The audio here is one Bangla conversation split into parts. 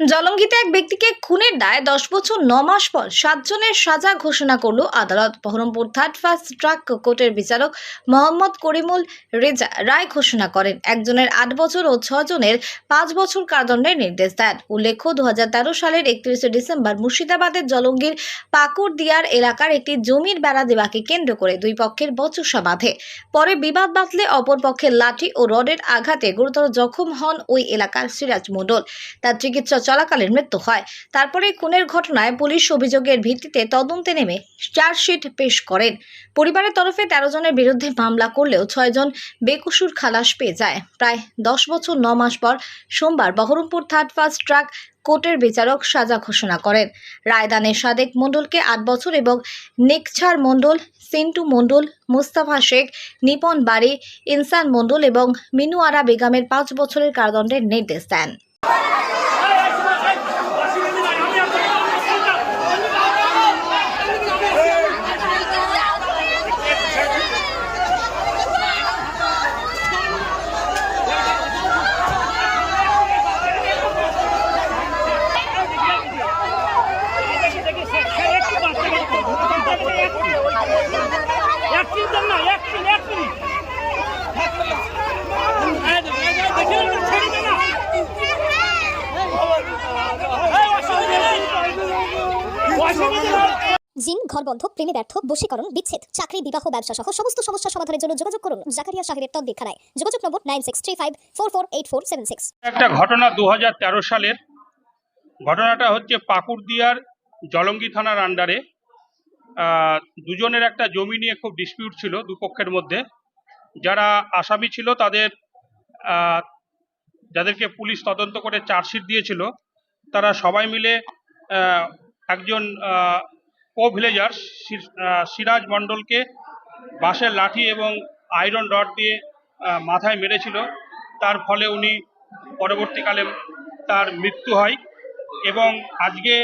জলঙ্গিতে এক ব্যক্তিকে খুনের দায় দশ বছর ন মাস পর সাতজনের সাজা ঘোষণা করল আদালত। বহরমপুর থার্ড ফার্স্ট ট্রাক কোর্টের বিচারক মোহাম্মদ করিমুল রেজা রায় ঘোষণা করেন, একজনের আট বছর ও ছজনের পাঁচ বছর কারাদণ্ডের নির্দেশ দেন। উল্লেখ্য, দুহাজার তেরো সালের একত্রিশে ডিসেম্বর মুর্শিদাবাদের জলঙ্গির পাকুড়দিয়ার এলাকার একটি জমির বেড়া দেওয়াকে কেন্দ্র করে দুই পক্ষের বচসা বাঁধে। পরে বিবাদ বাঁধলে অপর পক্ষের লাঠি ও রডের আঘাতে গুরুতর জখম হন ওই এলাকার সিরাজ মণ্ডল। তার চিকিৎসা চলাকালীন মৃত্যু হয়। তারপরে খুনের ঘটনায় পুলিশ অভিযোগের ভিত্তিতে তদন্তে নেমে চার্জশিট পেশ করেন। পরিবারের তরফে তেরো জনের বিরুদ্ধে মামলা করলেও ছয়জন বেকসুর খালাস পেয়ে যায়। প্রায় দশ বছর ন মাস পর সোমবার বহরমপুর থার্ড ফার্স্ট ট্রাক কোর্টের বিচারক সাজা ঘোষণা করেন। রায়দানে সাদেক মণ্ডলকে আট বছর এবং নেকছার মণ্ডল, সিন্টু মণ্ডল, মুস্তাফা শেখ, নিপন বাড়ি, ইনসান মণ্ডল এবং মিনুয়ারা বেগমের পাঁচ বছরের কারাদণ্ডের নির্দেশ দেন এক মিনিট দেন না এক মিনিট এক মিনিট এই দেখুন, এই দেখুন, দেখে নিন, ছেড়ে দিন না। এই, অসুবিধা নেই। অসুবিধা নেই। জিন ঘর বন্ধ প্রেমে ব্যর্থ, বশীকরণ, বিচ্ছেদ, চাকরি, বিবাহ ব্যবসা সহ সমস্ত সমস্যা সমাধানের জন্য যোগাযোগ করুন জাকারিয়া সাহেবের তদ্বিক্ষানায় যোগাযোগ number nine six three five four four eight four seven six. একটা ঘটনা দু হাজার তেরো সালের। ঘটনাটা হচ্ছে পাকুড়দিয়ার জলঙ্গি থানার আন্ডারে দুজনের একটা জমি নিয়ে খুব ডিসপিউট ছিল দুপক্ষের মধ্যে। যারা আসামি ছিল তাদের যাদেরকে পুলিশ তদন্ত করে চার্জশিট দিয়েছিল, তারা সবাই মিলে একজন কো ভিলেজার সিরাজ মণ্ডলকে বাঁশের লাঠি এবং আয়রন রড দিয়ে মাথায় মেরেছিল। তার ফলে উনি পরবর্তীকালে তার মৃত্যু হয় এবং আজকে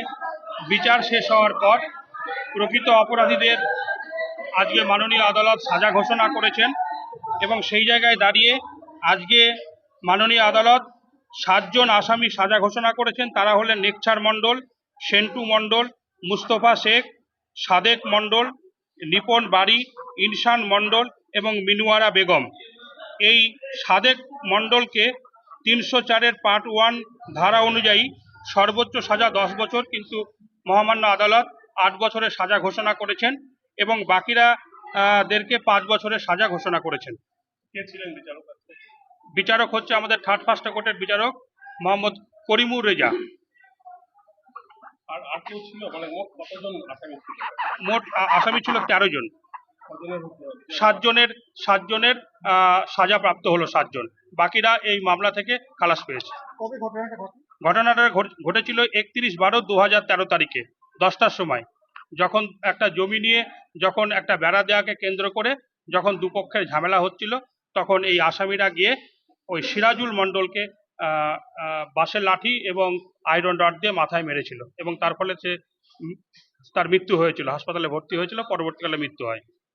বিচার শেষ হওয়ার পর প্রকৃত অপরাধীদের আজকে মাননীয় আদালত সাজা ঘোষণা করেছেন এবং সেই জায়গায় দাঁড়িয়ে আজকে মাননীয় আদালত সাতজন আসামি সাজা ঘোষণা করেছেন। তারা হলেন নেকছার মণ্ডল, সেন্টু মণ্ডল, মুস্তফা শেখ সাদেক মণ্ডল নিপন বাড়ি ইনসান মণ্ডল এবং মিনুয়ারা বেগম। এই সাদেক মণ্ডলকে তিনশো চারের পার্ট ওয়ান ধারা অনুযায়ী সর্বোচ্চ সাজা দশ বছর কিন্তু মহামান্য আদালত আট বছরের সাজা ঘোষণা করেছেন এবং বাকিরা দেরকে পাঁচ বছরের সাজা ঘোষণা করেছেন। বিচারক বিচারক হচ্ছে আমাদের থার্ড ফার্স্ট কোর্টের বিচারক মোহাম্মদ করিমুর রেজা। আর আর কেউ ছিল? মানে মোট কতজন আসামি ছিল? মোট আসামি ছিল তেরো জন। সাতজনের সাতজনের আহ, সাজা প্রাপ্ত হলো সাতজন। বাকিরা এই মামলা থেকে খালাস পেয়েছে। ঘটনাটা ঘট- ঘটেছিল একত্রিশ বারো দু হাজার তেরো তারিখে দশটার সময়। যখন একটা জমি নিয়ে যখন একটা বেড়া দেওয়াকে কেন্দ্র করে যখন দুপক্ষের ঝামেলা হচ্ছিল তখন এই আসামিরা গিয়ে ওই সিরাজুল মণ্ডলকে বাঁশের লাঠি এবং আয়রন রড দিয়ে মাথায় মেরেছিল এবং তার ফলে সে তার মৃত্যু হয়েছিল, হাসপাতালে ভর্তি হয়েছিল, পরবর্তীকালে মৃত্যু হয়।